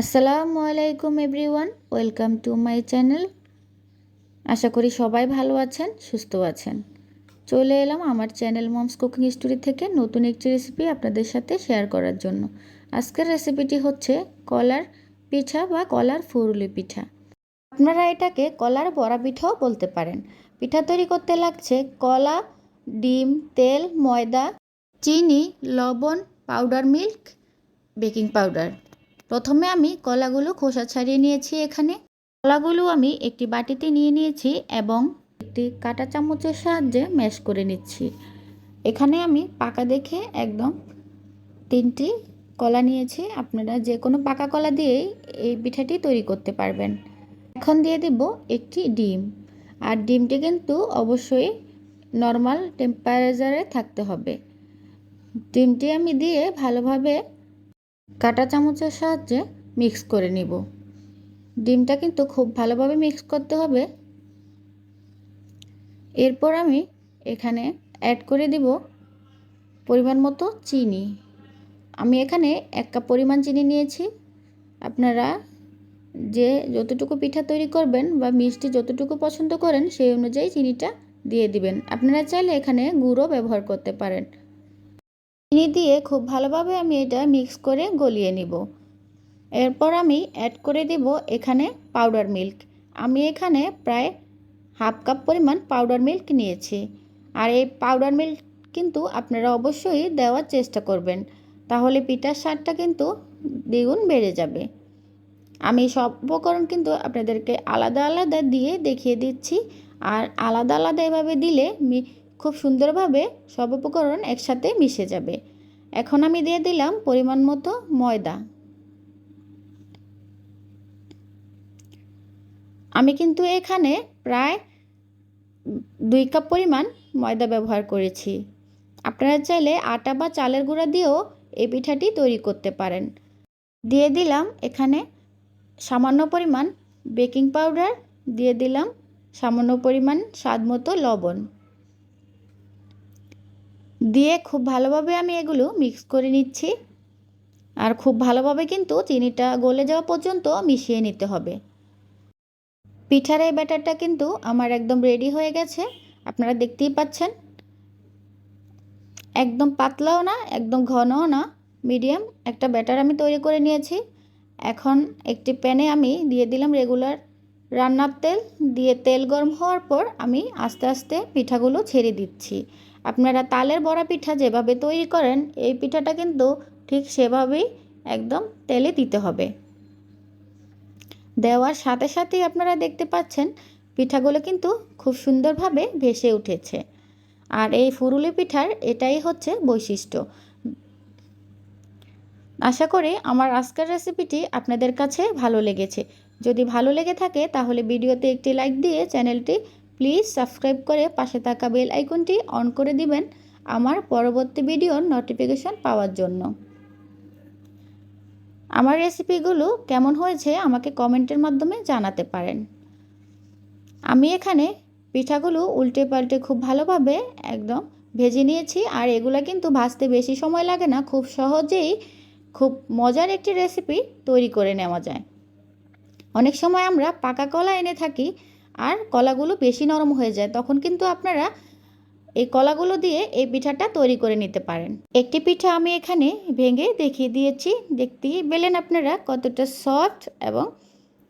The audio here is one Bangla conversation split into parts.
আসসালামু আলাইকুম everyone, welcome to my channel. আশা করি সবাই ভালো আছেন, সুস্থ আছেন। চলে এলাম আমার চ্যানেল মমস কুকিং স্টোরি থেকে নতুন একটি রেসিপি আপনাদের সাথে শেয়ার করার জন্য। আজকের রেসিপিটি হচ্ছে কলার পিঠা বা কলার ফুরুলি পিঠা। আপনারা এটাকে কলার বড়া পিঠাও বলতে পারেন। পিঠা তৈরি করতে লাগছে কলা, ডিম, তেল, ময়দা, চিনি, লবণ পাউডার মিল্ক বেকিং পাউডার প্রথমে আমি কলাগুলো খোসা ছাড়িয়ে নিয়েছি এখানে। কলাগুলো আমি একটি বাটিতে নিয়ে নিয়েছি এবং একটি কাঁটা চামচের সাহায্যে ম্যাশ করে নিচ্ছি। এখানে আমি পাকা দেখে একদম তিনটি কলা নিয়েছি। আপনারা যে কোনো পাকা কলা দিয়েই এই পিঠাটি তৈরি করতে পারবেন। এখন দিয়ে দেব একটি ডিম। আর ডিমটি কিন্তু অবশ্যই নর্মাল টেম্পারেচারে থাকতে হবে। ডিমটি আমি দিয়ে ভালোভাবে কাটা চামচের সাহায্যে মিক্স করে নিব। ডিমটা কিন্তু খুব ভালোভাবে মিক্স করতে হবে। এরপর আমি এখানে অ্যাড করে দিব পরিমাণ মতো চিনি। আমি এখানে এক কাপ পরিমাণ চিনি নিয়েছি। আপনারা যে যতটুকু পিঠা তৈরি করবেন বা মিষ্টি যতটুকু পছন্দ করেন সেই অনুযায়ী চিনিটা দিয়ে দিবেন। আপনারা চাইলে এখানে গুঁড়ো ব্যবহার করতে পারেন। চিনি দিয়ে খুব ভালোভাবে আমি এটা মিক্স করে গলিয়ে নিব। এরপর আমি অ্যাড করে দেব এখানে পাউডার মিল্ক আমি এখানে প্রায় হাফ কাপ পরিমাণ পাউডার মিল্ক নিয়েছি। আর এই পাউডার মিল্ক কিন্তু আপনারা অবশ্যই দেওয়ার চেষ্টা করবেন। তাহলে পিঠার স্বাদটা কিন্তু দ্বিগুণ বেড়ে যাবে। আমি সব উপকরণ কিন্তু আপনাদেরকে আলাদা আলাদা দিয়ে দেখিয়ে দিচ্ছি। আর আলাদা আলাদা এভাবে দিলে খুব সুন্দরভাবে সব উপকরণ একসাথে মিশে যাবে। এখন আমি দিয়ে দিলাম পরিমাণ মতো ময়দা। আমি কিন্তু এখানে প্রায় দুই কাপ পরিমাণ ময়দা ব্যবহার করেছি। আপনারা চাইলে আটা বা চালের গুঁড়া দিয়েও এই পিঠাটি তৈরি করতে পারেন। দিয়ে দিলাম এখানে সামান্য পরিমাণ বেকিং পাউডার, দিয়ে দিলাম সামান্য পরিমাণ স্বাদ মতো লবণ। দিয়ে খুব ভালোভাবে আমি এগুলো মিক্স করে নিচ্ছি। আর খুব ভালোভাবে কিন্তু চিনিটা গলে যাওয়া পর্যন্ত মিশিয়ে নিতে হবে। পিঠার এই ব্যাটারটা কিন্তু আমার একদম রেডি হয়ে গেছে। আপনারা দেখতেই পাচ্ছেন। একদম পাতলাও না, একদম ঘনও না মিডিয়াম একটা ব্যাটার আমি তৈরি করে নিয়েছি। এখন একটি প্যানে আমি দিয়ে দিলাম রেগুলার রান্নার তেল। দিয়ে তেল গরম হওয়ার পর আমি আস্তে আস্তে পিঠাগুলো ছেড়ে দিচ্ছি। আপনারা তালের বড়া পিঠা যেভাবে তৈরি করেন, এই পিঠাটা কিন্তু ঠিক সেভাবেই একদম তেলে দিতে হবে। দেওয়ার সাথে সাথেই আপনারা দেখতে পাচ্ছেন পিঠাগুলো কিন্তু খুব সুন্দরভাবে ভেসে উঠেছে। আর এই ফুরুলি পিঠার এটাই হচ্ছে বৈশিষ্ট্য। আশা করি আমার আজকের রেসিপিটি আপনাদের কাছে ভালো লেগেছে। যদি ভালো লেগে থাকে তাহলে ভিডিওতে একটি লাইক দিয়ে চ্যানেলটি প্লিজ সাবস্ক্রাইব করে পাশে থাকা বেল আইকনটি অন করে দিবেন আমার পরবর্তী ভিডিওর নোটিফিকেশন পাওয়ার জন্য। আমার রেসিপিগুলো কেমন হয়েছে আমাকে কমেন্টের মাধ্যমে জানাতে পারেন। আমি এখানে পিঠাগুলো উল্টে পাল্টে খুব ভালোভাবে একদম ভেজে নিয়েছি আর এগুলো কিন্তু ভাজতে বেশি সময় লাগে না, খুব সহজেই খুব মজার একটি রেসিপি তৈরি করে নেওয়া যায়। অনেক সময় আমরা পাকা কলা এনে থাকি আর কলাগুলো বেশি নরম হয়ে যায়, তখন কিন্তু আপনারা এই কলাগুলো দিয়ে এই পিঠাটা তৈরি করে নিতে পারেন। একটি পিঠা আমি এখানে ভেঙে দেখিয়ে দিয়েছি, দেখতেই পেলেন আপনারা কতটা সফট এবং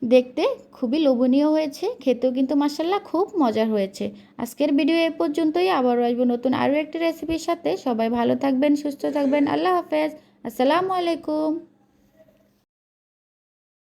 দেখতে খুবই লোভনীয় হয়েছে, খেতেও কিন্তু মাসাল্লাহ খুব মজার হয়েছে। আজকের ভিডিও এ পর্যন্তই, আবারও আসব নতুন আরও একটি রেসিপির সাথে। সবাই ভালো থাকবেন, সুস্থ থাকবেন, আল্লাহ হাফেজ, আসসালামু আলাইকুম।